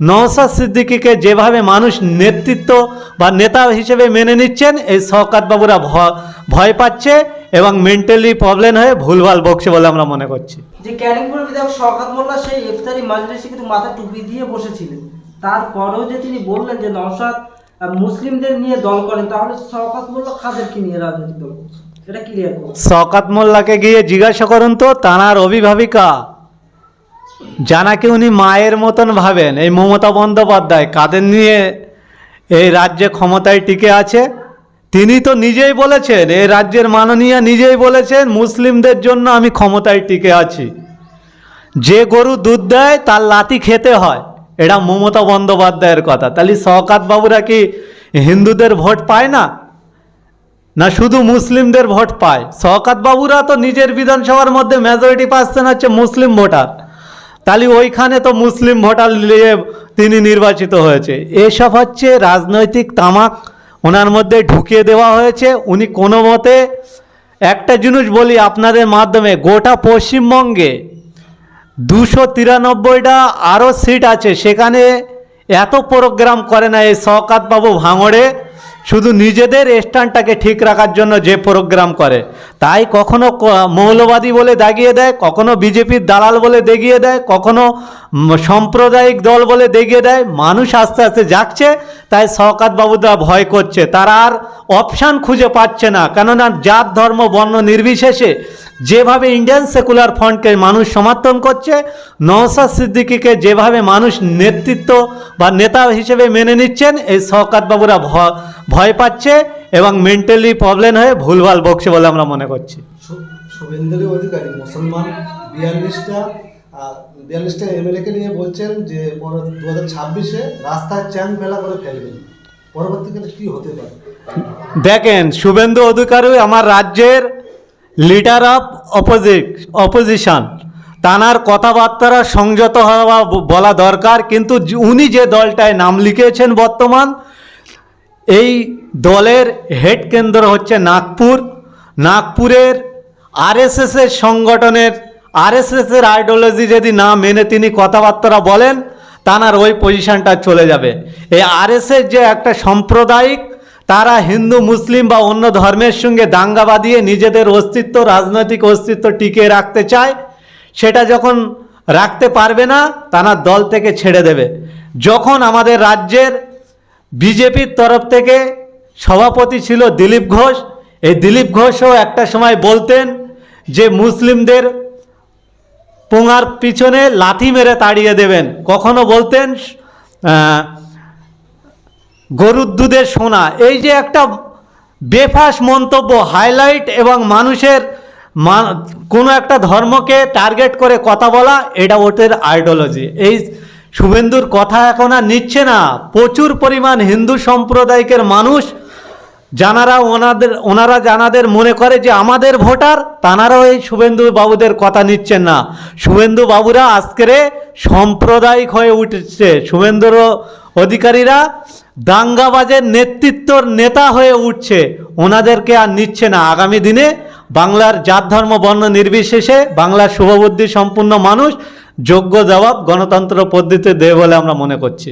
নওসাদ সিদ্দিকিকে যেভাবে মানুষ নেতৃত্ব বা নেতা হিসেবে মেনে নিচ্ছেন এই শওকাত বাবুরা ভ- ভয় পাচ্ছে এবং মেন্টালি প্রবলেম হয়ে ভুলভাল বকছে বলে আমরা মনে করছি। যে ক্যানিংপুর বিধায়ক শওকত মোল্লা সেই ইফতারি মাজলিসে কিন্তু মাথা টুপি দিয়ে বসেছিলেন। তারপরেও যে তিনি বললেন যে নওশাদ আহ, মুসলিমদের নিয়ে দল করেন তাহলে শওকত মোল্লা কাদেরকে নিয়ে রাজনৈতিক দল করছে শওকাত মোল্লাকে গিয়ে জিজ্ঞাসা করুন তো তানার অভিভাবিকা? জানাকে উনি মায়ের মতন ভাবেন। এই মমতা বন্দ্যোপাধ্যায় কাদের নিয়ে এই রাজ্যে ক্ষমতায় টিকে আছে? তিনি তো নিজেই বলেছেন, এই রাজ্যের মাননীয় নিজেই বলেছেন, মুসলিমদের জন্য আমি ক্ষমতায় টিকে আছি। যে গরু দুধ দেয়, তার লাতি খেতে হয়। এটা মমতা বন্দ্যোপাধ্যায়ের কথা। তাহলে শওকাত বাবুরা কি হিন্দুদের ভোট পায় না? না শুধু মুসলিমদের ভোট পায়? শওকাত বাবুরা তো নিজের বিধানসভার মধ্যে মেজরিটি পাচ্ছেন হচ্ছে মুসলিম ভোটার। তাহলে ওইখানে তো মুসলিম ভোটার নিয়ে তিনি নির্বাচিত হয়েছে। এসব হচ্ছে রাজনৈতিক তামাক, ওনার মধ্যে ঢুকিয়ে দেওয়া হয়েছে। উনি কোনো মতে একটা জিনিস বলি আপনাদের মাধ্যমে, গোটা পশ্চিমবঙ্গে দুশো তিরানব্বইটা আরও সিট আছে, সেখানে এত প্রোগ্রাম করে না এই শওকাত বাবু ভাঙড়ে। শুধু নিজেদের স্ট্যান্ডটাকে ঠিক রাখার জন্য যে প্রোগ্রাম করে, তাই কখনো মৌলবাদী বলে দাগিয়ে দেয়, কখনো বিজেপির দালাল বলে দেখিয়ে দেয়, কখনো সাম্প্রদায়িক দল বলে দেখিয়ে দেয়, মানুষ আস্তে আস্তে যাচ্ছে তাই শওকাত বাবুদা ভয় করছে। তারা আর অপশান খুঁজে পাচ্ছে না, কেননা জাত, ধর্ম, বর্ণ নির্বিশেষে যেভাবে ইন্ডিয়ান সেকুলার ফ্রন্টকে মানুষ সমর্থন করছে নওসাদ সিদ্দিকিকে যেভাবে মানুষ নেতৃত্ব বা নেতা হিসেবে মেনে নিচ্ছেন, এই শওকাত বাবুরা ভয় পাচ্ছে এবং মেন্টালি প্রবলেম হয়ে ভুলভাল বকছে বলে আমরা মনে করছি। শুভেন্দু অধিকারী মুসলমান বিয়াল্লিশটা বিয়াল্লিশটা এমএলএকে নিয়ে বলছেন যে দু হাজার ছাব্বিশে রাস্তায় চ্যাং ফেলা করে ফেলবেন। পরবর্তীকালে কি হতে পারে? দেখেন শুভেন্দু অধিকারী আমার রাজ্যের লিডার অফ অপোজিট অপোজিশন তানার কথাবার্তারা সংযত হওয়া বলা দরকার কিন্তু উনি যে দলটায় নাম লিখেছেন বর্তমান এই দলের হেড কেন্দ্র হচ্ছে নাগপুর। নাগপুরের আরএসএসের সংগঠনের আরএসএসের আইডিওলজি যদি না মেনে তিনি কথাবার্তা বলেন, তানার ওই পজিশনটা চলে যাবে। এই আরএসএস যে একটা সাম্প্রদায়িক, তারা হিন্দু, মুসলিম বা অন্য ধর্মের সঙ্গে দাঙ্গা বাঁধিয়ে নিজেদের অস্তিত্ব, রাজনৈতিক অস্তিত্ব টিকিয়ে রাখতে চায়, সেটা যখন রাখতে পারবে না তারা দল থেকে ছেড়ে দেবে। যখন আমাদের রাজ্যের বিজেপির তরফ থেকে সভাপতি ছিল দিলীপ ঘোষ। এই দিলীপ ঘোষও একটা সময় বলতেন যে মুসলিমদের পোঙার পিছনে লাথি মেরে তাড়িয়ে দেবেন। কখনো বলতেন গরুর দুধের সোনা। এই যে একটা বেফাস মন্তব্য, হাইলাইট এবং মানুষের কোনো একটা ধর্মকে টার্গেট করে কথা বলা, এটা ওদের আইডিওলজি। এই শুভেন্দুর কথা এখন আর নিচ্ছে না। প্রচুর পরিমাণ হিন্দু সম্প্রদায়িকের মানুষ জানারা ওনাদের, ওনারা জানাদের মনে করে যে আমাদের ভোটার তানারাও এই শুভেন্দু বাবুদের কথা নিচ্ছেন না। শুভেন্দু বাবুরা আজকের সাম্প্রদায়িক হয়ে উঠেছে। শুভেন্দুর অধিকারীরা দাঙ্গাবাজের নেতৃত্বর নেতা হয়ে উঠছে। ওনাদেরকে আর নিচ্ছে না। আগামী দিনে বাংলার জাত ধর্ম বর্ণ নির্বিশেষে বাংলার শুভবুদ্ধি সম্পূর্ণ মানুষ যোগ্য জবাব গণতন্ত্র পদ্ধতিতে দেয় বলে আমরা মনে করছি।